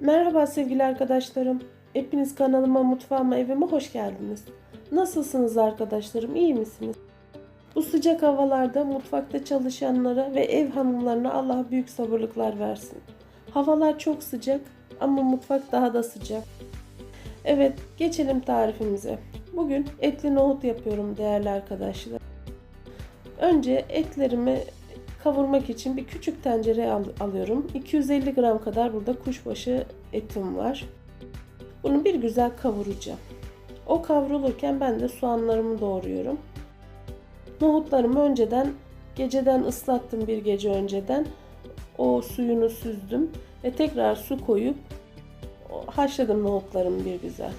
Merhaba sevgili arkadaşlarım. Hepiniz kanalıma, mutfağıma, evime hoş geldiniz. Nasılsınız arkadaşlarım? İyi misiniz? Bu sıcak havalarda mutfakta çalışanlara ve ev hanımlarına Allah büyük sabırlıklar versin. Havalar çok sıcak ama mutfak daha da sıcak. Evet, geçelim tarifimize. Bugün etli nohut yapıyorum değerli arkadaşlar. Önce etlerimi kavurmak için bir küçük tencere al- alıyorum. 250 gram kadar burada kuşbaşı etim var. Bunu bir güzel kavuracağım. O kavrulurken ben de soğanlarımı doğruyorum. Nohutlarımı önceden geceden ıslattım bir gece önceden. O suyunu süzdüm ve tekrar su koyup haşladım nohutlarımı bir güzel.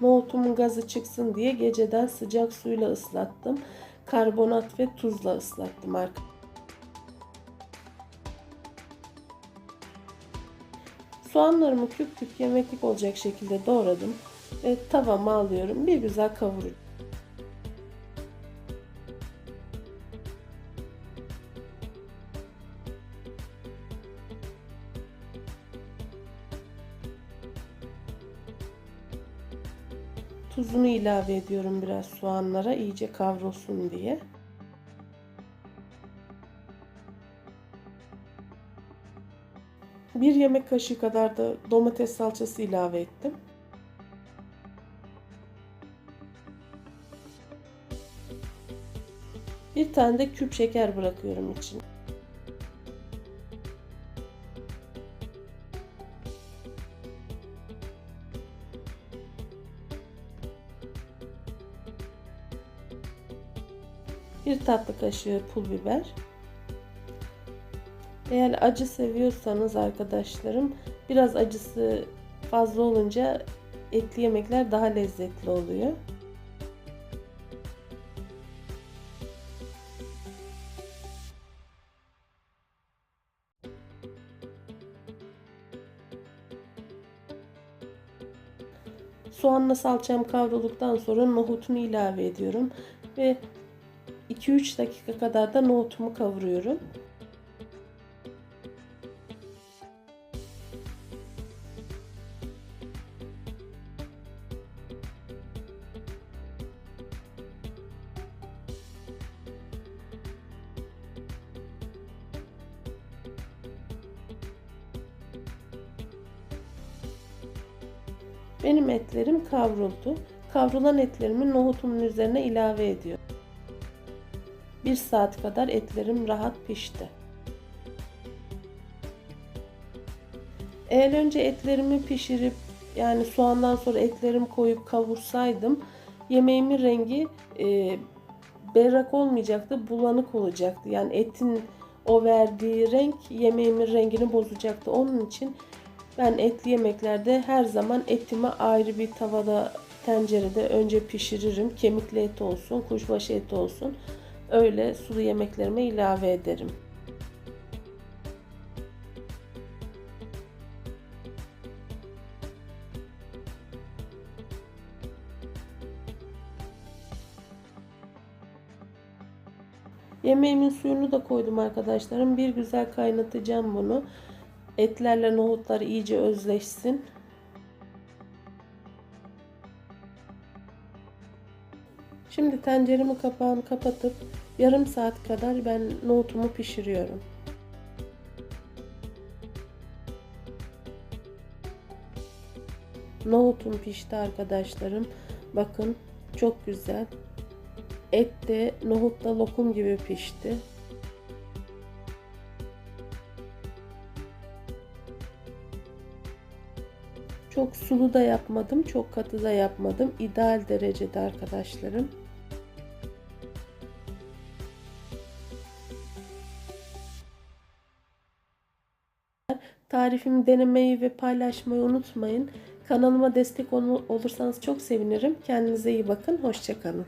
Nohutumun gazı çıksın diye geceden sıcak suyla ıslattım. Karbonat ve tuzla ıslattım arkadaşlar. Soğanlarımı küp küp yemeklik olacak şekilde doğradım ve tavama alıyorum. Bir güzel kavuruyorum. Tuzunu ilave ediyorum biraz soğanlara iyice kavrulsun diye. Bir yemek kaşığı kadar da domates salçası ilave ettim. Bir tane de küp şeker bırakıyorum içine. Bir tatlı kaşığı pul biber. Eğer acı seviyorsanız arkadaşlarım biraz acısı fazla olunca etli yemekler daha lezzetli oluyor. Soğanla salçam kavrulduktan sonra nohutunu ilave ediyorum ve 2-3 dakika kadar da nohutumu kavuruyorum. Benim etlerim kavruldu. Kavrulan etlerimi nohutumun üzerine ilave ediyorum. Bir saat kadar etlerim rahat pişti. Eğer önce etlerimi pişirip yani soğandan sonra etlerimi koyup kavursaydım yemeğimin rengi e, berrak olmayacaktı, bulanık olacaktı. Yani etin o verdiği renk yemeğimin rengini bozacaktı. Onun için ben etli yemeklerde her zaman etimi ayrı bir tavada, tencerede önce pişiririm. Kemikli et olsun, kuşbaşı eti olsun. Öyle sulu yemeklerime ilave ederim. Yemeğimin suyunu da koydum arkadaşlarım. Bir güzel kaynatacağım bunu. Etlerle nohutlar iyice özleşsin. Şimdi tenceremi kapağını kapatıp yarım saat kadar ben nohutumu pişiriyorum. Nohutum pişti arkadaşlarım. Bakın çok güzel. Et de nohutla lokum gibi pişti. Çok sulu da yapmadım, çok katı da yapmadım. İdeal derecede arkadaşlarım. Tarifimi denemeyi ve paylaşmayı unutmayın. Kanalıma destek olursanız çok sevinirim. Kendinize iyi bakın. Hoşçakalın.